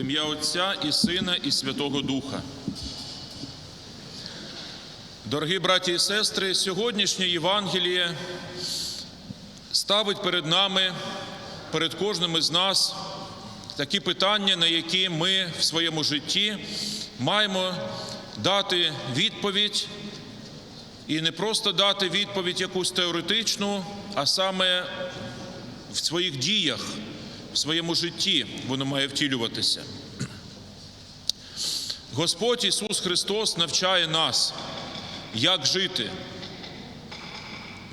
Ім'я Отця і Сина, і Святого Духа. Дорогі браті і сестри, сьогоднішнє Євангеліє ставить перед нами, перед кожним із нас такі питання, на які ми в своєму житті маємо дати відповідь, і не просто дати відповідь якусь теоретичну, а саме в своїх діях, в своєму житті воно має втілюватися. Господь Ісус Христос навчає нас, як жити.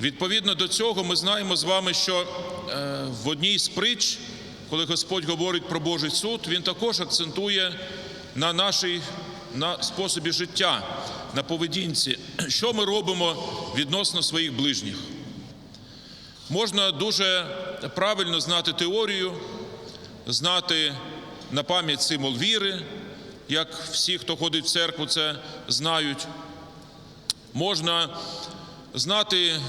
Відповідно до цього, ми знаємо з вами, що е, в одній з притч, коли Господь говорить про Божий суд, Він також акцентує на нашій на способі життя, на поведінці, що ми робимо відносно своїх ближніх. Можна дуже правильно знати теорію, знати на пам'ять символ віри, як всі, хто ходить в церкву, це знають. Можна знати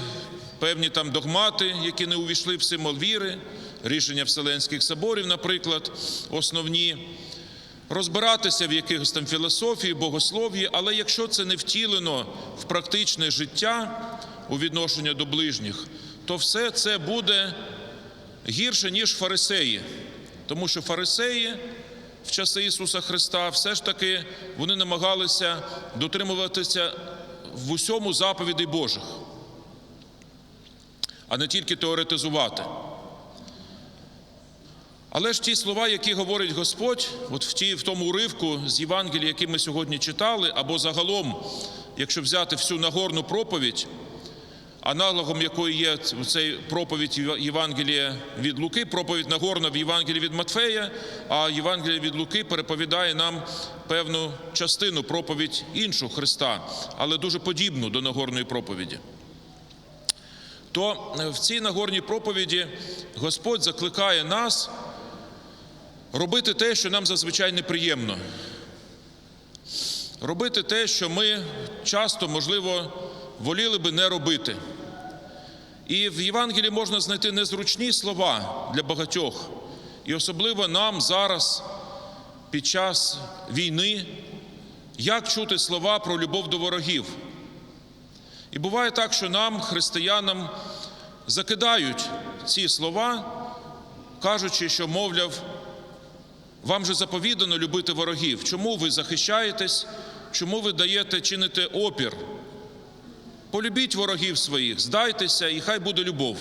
певні там догмати, які не увійшли в символ віри, рішення Вселенських соборів, наприклад, основні, розбиратися в якихось там філософії, богослов'ї, але якщо це не втілено в практичне життя у відношенні до ближніх, то все це буде гірше, ніж фарисеї. Тому що фарисеї в часи Ісуса Христа все ж таки вони намагалися дотримуватися в усьому заповідей Божих, а не тільки теоретизувати. Але ж ті слова, які говорить Господь, от в ті, в тому уривку з Євангелія, який ми сьогодні читали, або загалом, якщо взяти всю Нагорну проповідь, аналогом якої є цей проповідь Євангелія від Луки, проповідь Нагорна в Євангелії від Матфея, а Євангелія від Луки переповідає нам певну частину проповідь іншу Христа, але дуже подібну до Нагорної проповіді. То в цій Нагорній проповіді Господь закликає нас робити те, що нам зазвичай неприємно. Робити те, що ми часто, можливо, воліли би не робити. І в Євангелії можна знайти незручні слова для багатьох, і особливо нам зараз, під час війни, як чути слова про любов до ворогів. І буває так, що нам, християнам, закидають ці слова, кажучи, що, мовляв, вам же заповідано любити ворогів. Чому ви захищаєтесь? Чому ви даєте чинити опір? Полюбіть ворогів своїх, здайтеся, і хай буде любов.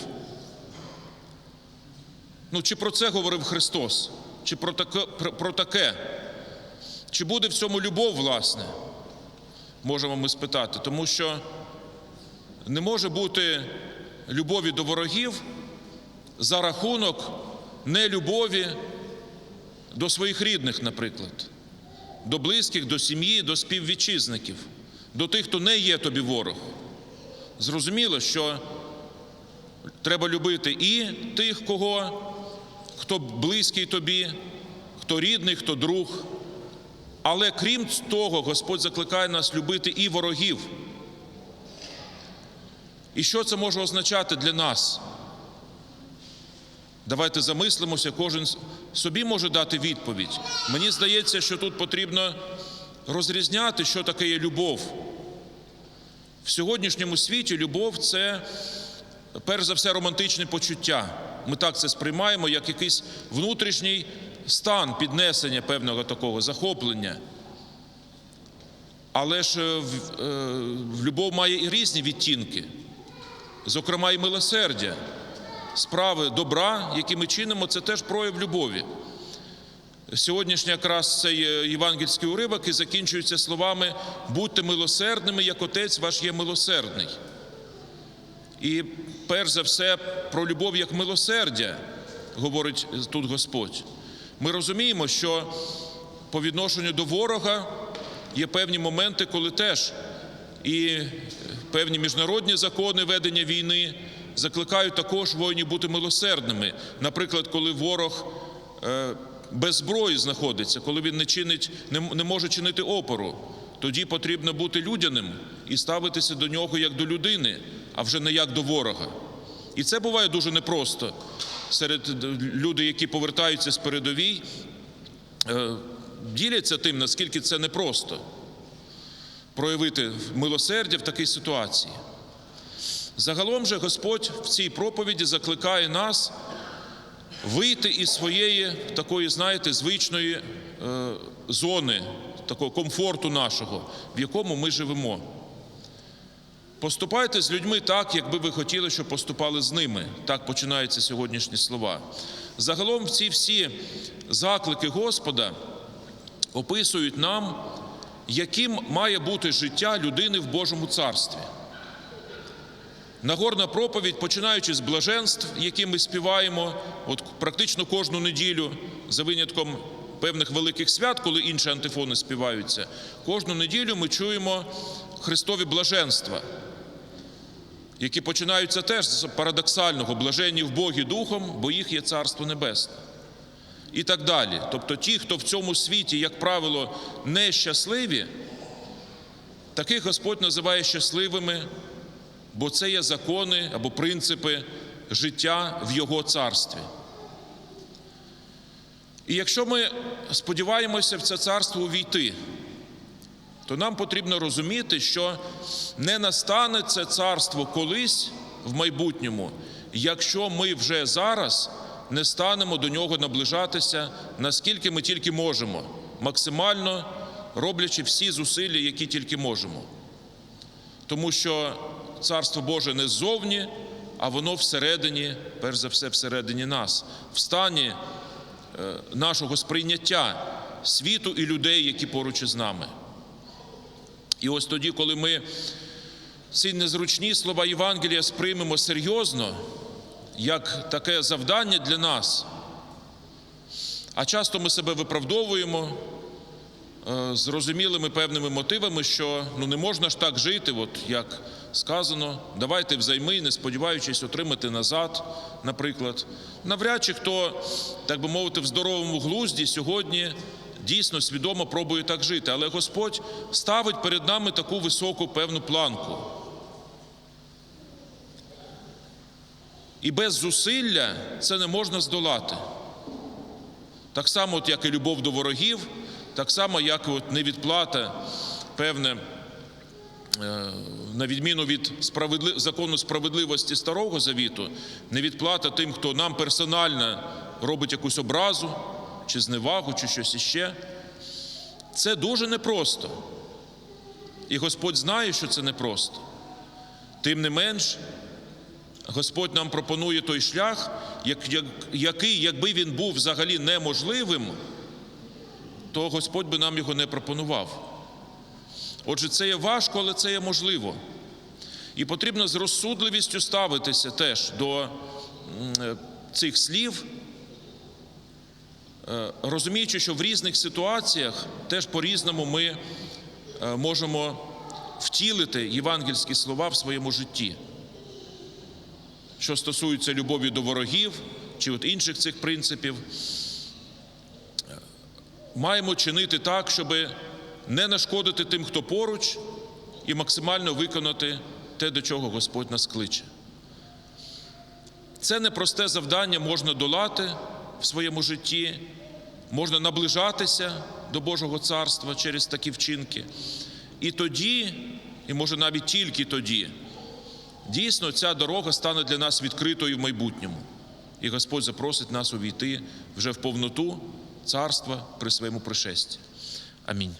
Ну, чи про це говорив Христос? Чи про таке, про, таке? Чи буде в цьому любов, власне? Можемо ми спитати, тому що не може бути любові до ворогів за рахунок нелюбові до своїх рідних, наприклад, до близьких, до сім'ї, до співвітчизників, до тих, хто не є тобі ворог. Зрозуміло, що треба любити і тих, кого, хто близький тобі, хто рідний, хто друг. Але крім того, Господь закликає нас любити і ворогів. І що це може означати для нас? Давайте замислимося, кожен собі може дати відповідь. Мені здається, що тут потрібно розрізняти, що таке є любов. В сьогоднішньому світі любов це перш за все романтичне почуття. Ми так це сприймаємо, як якийсь внутрішній стан піднесення певного такого захоплення. Але ж в, е, любов має і різні відтінки, зокрема, і милосердя, справи добра, які ми чинимо, це теж прояв любові. Сьогоднішній якраз цей євангельський уривок і закінчується словами будьте милосердними, як Отець ваш є милосердний. І перш за все про любов як милосердя, говорить тут Господь. Ми розуміємо, що по відношенню до ворога є певні моменти, коли теж і певні міжнародні закони ведення війни закликають також воїнів бути милосердними. Наприклад, коли ворог без зброї знаходиться, коли він не чинить, не може чинити опору, тоді потрібно бути людяним і ставитися до нього як до людини, а вже не як до ворога. І це буває дуже непросто серед людей, які повертаються з передовій, е, діляться тим, наскільки це непросто проявити милосердя в такій ситуації. Загалом же Господь в цій проповіді закликає нас вийти із своєї такої, знаєте, звичної е, зони, такого комфорту нашого, в якому ми живемо. Поступайте з людьми так, як би ви хотіли, щоб поступали з ними. Так починаються сьогоднішні слова. Загалом ці всі заклики Господа описують нам, яким має бути життя людини в Божому царстві. Нагорна проповідь, починаючи з блаженств, які ми співаємо, от практично кожну неділю, за винятком певних великих свят, коли інші антифони співаються, кожну неділю ми чуємо Христові блаженства, які починаються теж з парадоксального блаженні в Богі Духом, бо їх є Царство Небесне. І так далі. Тобто ті, хто в цьому світі, як правило, нещасливі, таких Господь називає щасливими бо це є закони або принципи життя в Його царстві. І якщо ми сподіваємося в це царство увійти, то нам потрібно розуміти, що не настане це царство колись в майбутньому, якщо ми вже зараз не станемо до нього наближатися, наскільки ми тільки можемо, максимально роблячи всі зусилля, які тільки можемо. Тому що Царство Боже не ззовні, а воно всередині, перш за все, всередині нас, в стані е, нашого сприйняття світу і людей, які поруч із нами. І ось тоді, коли ми ці незручні слова Євангелія сприймемо серйозно, як таке завдання для нас, а часто ми себе виправдовуємо е, зрозумілими певними мотивами, що ну не можна ж так жити, от як сказано, давайте взайми, не сподіваючись отримати назад, наприклад. Навряд чи хто, так би мовити, в здоровому глузді сьогодні дійсно свідомо пробує так жити. Але Господь ставить перед нами таку високу певну планку. І без зусилля це не можна здолати. Так само, от як і любов до ворогів, так само, як от невідплата, певне, на відміну від справедли... закону справедливості Старого Завіту, невідплата тим, хто нам персонально робить якусь образу, чи зневагу, чи щось іще. Це дуже непросто. І Господь знає, що це непросто. Тим не менш, Господь нам пропонує той шлях, як- як- який, якби він був взагалі неможливим, то Господь би нам його не пропонував. Отже, це є важко, але це є можливо. І потрібно з розсудливістю ставитися теж до е, цих слів, е, розуміючи, що в різних ситуаціях теж по-різному ми е, можемо втілити євангельські слова в своєму житті. Що стосується любові до ворогів чи от інших цих принципів, маємо чинити так, щоб не нашкодити тим, хто поруч, і максимально виконати те, до чого Господь нас кличе. Це непросте завдання можна долати в своєму житті, можна наближатися до Божого царства через такі вчинки. І тоді, і може навіть тільки тоді, дійсно ця дорога стане для нас відкритою в майбутньому. І Господь запросить нас увійти вже в повноту царства при своєму пришесті. Амінь.